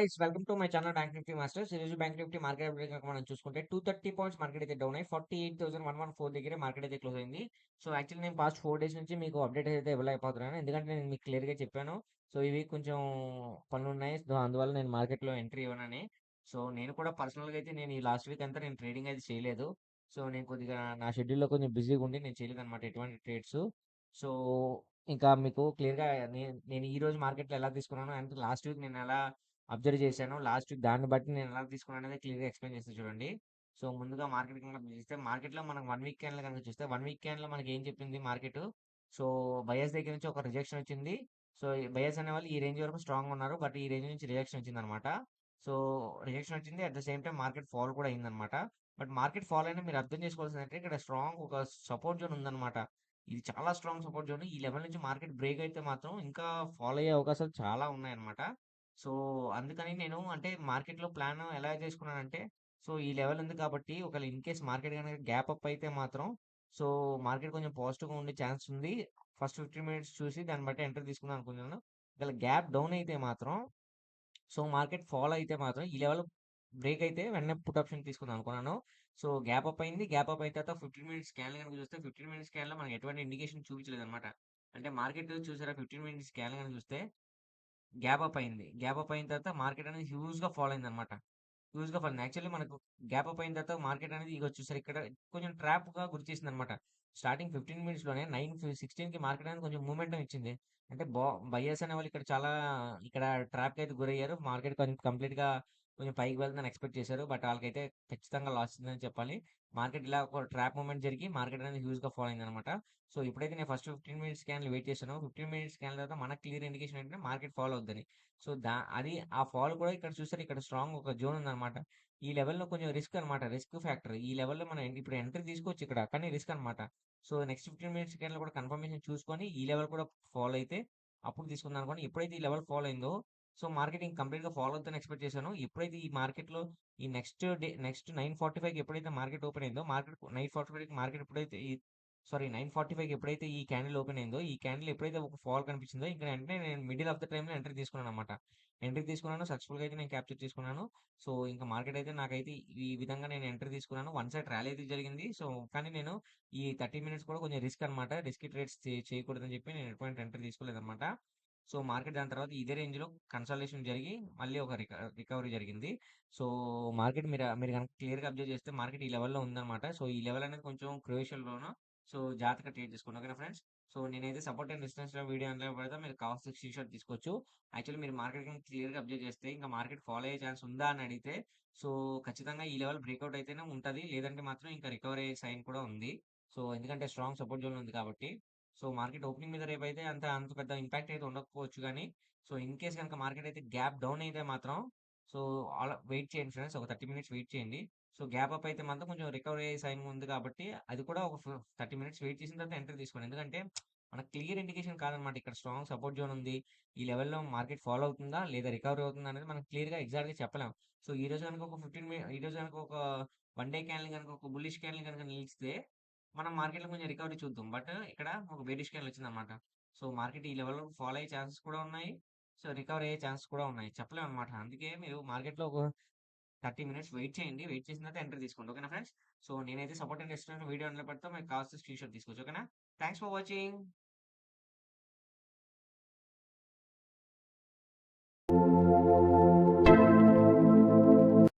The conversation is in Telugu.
Guys welcome to my channel bank Nifty masters ఈరోజు బ్యాంక్ నిఫ్టీ మార్కెట్ అప్డేట్ కనుక మనం చూసుకుంటే టూ థర్టీ పాయింట్స్ మార్కెట్ అయితే డౌన్ అయ్యి forty eight thousand one one four దగ్గర మార్కెట్ అయితే క్లోజ్ అయింది. సో యాక్చువల్లీ నేను పాస్ట్ ఫోర్ డేస్ నుంచి మీకు అప్డేట్ అయితే ఇవ్వలేకపోతున్నాను. ఎందుకంటే నేను మీకు క్లియర్గా చెప్పాను. సో ఇవి కొంచెం పనులు ఉన్నాయి సో అందువల్ల నేను మార్కెట్లో ఎంట్రీ ఇవ్వనని. సో నేను కూడా పర్సనల్గా అయితే నేను ఈ లాస్ట్ వీక్ అంతా నేను ట్రేడింగ్ అయితే చేయలేదు. సో నేను కొద్దిగా నా షెడ్యూల్లో కొంచెం బిజీగా ఉండి నేను చేయలేదు అనమాట ఎటువంటి ట్రేడ్స్ సో ఇంకా మీకు క్లియర్‌గా నేను నేను ఈ రోజు మార్కెట్‌లో ఎలా తీసుకున్నాను అండ్ లాస్ట్ వీక్ నేను ఎలా అబ్జర్వ్ చేశాను లాస్ట్ దాన్ని బట్టి నేను ఎలా తీసుకున్నాను అనేది క్లియర్‌గా ఎక్స్‌ప్లెయిన్ చేస్తాను చూడండి. సో ముందుగా మార్కెట్ కనుక చూస్తే మార్కెట్‌లో మనం వన్ వీక్ క్యాండిల్ కనుక చూస్తే వన్ వీక్ క్యాండిల్‌లో మనకి ఏం చెప్పింది మార్కెట్ సో బయస్ దగ్గర నుంచి ఒక రిజెక్షన్ వచ్చింది. సో బయస్ అనే వాళ్ళు ఈ రేంజ్ వరకు స్ట్రాంగ్ ఉన్నారు. బట్ ఈ రేంజ్ నుంచి రిజెక్షన్ వచ్చింది అనమాట సో రిజెక్షన్ వచ్చింది. At the same time market fall కూడా అయిందనమాట. బట్ మార్కెట్ ఫాల్ అయినా మీరు అర్థం చేసుకోవాల్సింది ఇక్కడ స్ట్రాంగ్ ఒక సపోర్ట్ జోన్ ఉందనమాట. ఇది చాలా స్ట్రాంగ్ సపోర్ట్ జోన్. ఈ లెవెల్ నుంచి మార్కెట్ బ్రేక్ అయితే మాత్రం ఇంకా ఫాల్ అయ్యే అవకాశాలు చాలా ఉన్నాయన్నమాట. సో అందుకని నేను అంటే మార్కెట్‌లో ప్లాన్ ఎలా చేసుకున్నానంటే సో ఈ లెవెల్ ఉంది కాబట్టి ఒకవేళ ఇన్‌కేస్ మార్కెట్ కనుక గ్యాప్ అప్ అయితే మాత్రం సో మార్కెట్ కొంచెం పాజిటివ్‌గా ఉండే ఛాన్స్ ఉంది. ఫస్ట్ 15 మినిట్స్ చూసి దాన్ని బట్టి ఎంటర్ తీసుకుందాం అనుకున్నాను. ఒకవేళ గ్యాప్ డౌన్ అయితే మాత్రం సో మార్కెట్ ఫాల్ అయితే మాత్రం ఈ లెవెల్ బ్రేక్ అయితే వెంటనే పుట్ ఆప్షన్ తీసుకుందాం అనుకున్నాను. సో గ్యాప్ అప్ అయింది. గ్యాప్ అప్ అయిన తర్వాత 15 మినిట్స్ స్కాన్ కనుక చూస్తే 15 మినిట్స్ స్కాన్లో మనకి ఎటువంటి ఇండికేషన్ చూపించలేదు అనమాట అంటే మార్కెట్ చూసారా 15 మినిట్స్ స్కాన్ కనుక చూస్తే గ్యాప్ అప్ అయింది. గ్యాప్ అప్ అయిన తర్వాత మార్కెట్ అనేది హ్యూజ్‌గా అయింది అనమాట హ్యూజ్‌గా ఫాల్ అయింది. యాక్చువల్లీ మనకు గ్యాప్ అప్ అయిన తర్వాత మార్కెట్ అనేది ఇక వచ్చేసరికి ఇక్కడ కొంచెం ట్రాప్‌గా గురి చేసిందన్నమాట. స్టార్టింగ్ 15 మినిట్స్‌లోనే 9:16కి మార్కెట్ అనేది కొంచెం మూమెంటం ఇచ్చింది. అంటే బా అనే వాళ్ళు ఇక్కడ చాలా ఇక్కడ ట్రాప్‌కి అయితే గురయ్యారు. మార్కెట్ కొంచెం కంప్లీట్‌గా కొంచెం పైకి వెళ్తుందని ఎక్స్‌పెక్ట్ చేశారు. బట్ వాళ్ళకైతే ఖచ్చితంగా లాస్ అని చెప్పాలి. మార్కెట్ ఇలా ఒక ట్రాప్ మూమెంట్ జరిగి మార్కెట్ అనేది హ్యూజ్‌గా అయింది అనమాట సో ఇప్పుడైతే నేను ఫస్ట్ 15 మినిట్స్ క్యాండిల్ వెయిట్ చేశాను. 15 మినిట్స్ స్కాన్ తర్వాత మనకు క్లియర్ ఇండికేషన్ ఏంటంటే మార్కెట్ ఫాల్ అవుద్దని. సో దా అది ఆ ఫాల్ కూడా ఇక్కడ చూసారా ఇక్కడ స్ట్రాంగ్ ఒక జోన్ ఉందన్నమాట. ఈ లెవెల్‌లో కొంచెం రిస్క్ అనమాట రిస్క్ ఫ్యాక్టర్. ఈ లెవెల్‌లో మనం ఇప్పుడు ఎంట్రీ తీసుకోవచ్చు ఇక్కడ. కానీ రిస్క్ అనమాట సో నెక్స్ట్ 15 మినిట్స్ క్యాండిల్ కూడా కన్ఫర్మేషన్ చూసుకొని ఈ లెవెల్ కూడా ఫాలో అయితే అప్పుడు తీసుకుందాం అనుకోండి ఎప్పుడైతే ఈ లెవెల్ ఫాలో అయిందో సో మార్కెట్ ఇంక కంప్లీట్‌గా ఫాలో అవుతాను ఎక్స్‌పెక్ట్ చేశాను. ఎప్పుడైతే ఈ మార్కెట్‌లో ఈ నెక్స్ట్ డే నెక్స్ట్ 9:45కి ఎప్పుడైతే మార్కెట్ ఓపెన్ అయిందో మార్కెట్ 9:45కి మార్కెట్ ఎప్పుడైతే సారీ నైన్ ఫార్టీ ఫైవ్ ఎప్పుడైతే ఈ క్యాండిల్ ఓపెన్ అయిందో ఈ క్యాండిల్ ఎప్పుడైతే ఒక ఫాల్ కనిపించిందో ఇక్కడ వెంటనే నేను మిడిల్ ఆఫ్ ద టైమ్‌లో ఎంట్రీ తీసుకున్నానన్నమాట. ఎంట్రీ తీసుకున్నాను. సక్సెస్‌ఫుల్‌గా అయితే నేను క్యాప్చర్ చేసుకున్నాను. సో ఇంకా మార్కెట్ అయితే నాకైతే ఈ విధంగా నేను ఎంట్రీ తీసుకున్నాను. వన్ సైడ్ ర్యాలీ అయితే జరిగింది. సో కానీ నేను ఈ 30 మినిట్స్ కూడా కొంచెం రిస్క్ అనమాట రిస్క్ ట్రేడ్స్ చేయకూడదని చెప్పి నేను ఎటువంటి ఎంట్రీ తీసుకోలేదన్నమాట. సో మార్కెట్ దాని తర్వాత ఇదే రేంజ్‌లో కన్సల్టేషన్ జరిగి మళ్ళీ ఒక రిక రికవరీ జరిగింది. సో మార్కెట్ మీరు మీరు గనక క్లియర్‌గా అబ్జర్వ్ చేస్తే మార్కెట్ ఈ లెవెల్‌లో ఉందన్నమాట. సో ఈ లెవెల్ అనేది కొంచెం క్రూషియల్ జోన్. సో జాగ్రత్తగా ట్రేడ్ చేసుకోండి. ఓకేనా ఫ్రెండ్స్. సో నేనైతే సపోర్ట్ అండ్ రెసిస్టెన్స్‌లో వీడియో అందులో పెడతా. మీరు కావాల్సిన స్క్రీన్ షాట్ తీసుకోవచ్చు. యాక్చువల్లీ మీరు మార్కెట్ క్లియర్‌గా అబ్జర్వ్ చేస్తే ఇంకా మార్కెట్ ఫాలో అయ్యే ఛాన్స్ ఉందా అని అడిగితే సో ఖచ్చితంగా ఈ లెవెల్ బ్రేక్‌ఔట్ అయితేనే ఉంటది. లేదంటే మాత్రం ఇంకా రికవరీ అయ్యే సైన్ కూడా ఉంది. సో ఎందుకంటే స్ట్రాంగ్ సపోర్ట్ జోన్ ఉంది కాబట్టి. సో మార్కెట్ ఓపెనింగ్ మీద రేపు అయితే అంత అంత పెద్ద ఇంపాక్ట్ అయితే ఉండకపోవచ్చు కానీ సో ఇన్ కేస్ కనుక మార్కెట్ అయితే గ్యాప్ డౌన్ అయితే మాత్రం సో ఆల్ వెయిట్ చేయండి ఫ్రెండ్స్. ఒక 30 మినిట్స్ వెయిట్ చేయండి. సో గ్యాప్ అప్ అయితే మాత్రం కొంచెం రికవరీ అయ్యే సైన్ ఉంది కాబట్టి అది కూడా ఒక థర్టీ మినిట్స్ వెయిట్ చేసిన తర్వాత ఎంటర్ తీసుకోండి. ఎందుకంటే మనకు క్లియర్ ఇండికేషన్ కాదనమాట ఇక్కడ స్ట్రాంగ్ సపోర్ట్ జోన్ ఉంది. ఈ లెవెల్‌లో మార్కెట్ ఫాలో అవుతుందా? లేదా రికవరీ అవుతుందా? అనేది మనం క్లియర్‌గా ఎగ్జాక్ట్‌గా చెప్పలేం. సో ఈ రోజు కనుక ఒక 15 మి ఈరోజు గనక ఒక వన్ డే క్యాండిల్ గనక ఒక బుల్లిష్ క్యాండిల్ గనక నిలిస్తే మనం మార్కెట్‌లో కొంచెం రికవరీ చూద్దాం. బట్ ఇక్కడ ఒక బేరిష్ క్యాండిల్ వచ్చిందనమాట సో మార్కెట్ ఈ లెవెల్‌లో ఫాల్ అయ్యే ఛాన్సెస్ కూడా ఉన్నాయి. సో రికవరీ అయ్యే ఛాన్సెస్ కూడా ఉన్నాయి. చెప్పలేము అనమాట అందుకే మీరు మార్కెట్‌లో ఒక 30 మినిట్స్ వెయిట్ చేయండి. వెయిట్ చేసిన తర్వాత ఎంట్రీ తీసుకోండి. ఓకేనా ఫ్రెండ్స్. సో నేనైతే సపోర్ట్ అండ్ రెసిస్టెన్స్ వీడియో అందులో పెడతా. మీకు కావాల్సిన స్క్రీన్ షాట్ తీసుకోవచ్చు. ఓకేనా. Thanks for watching.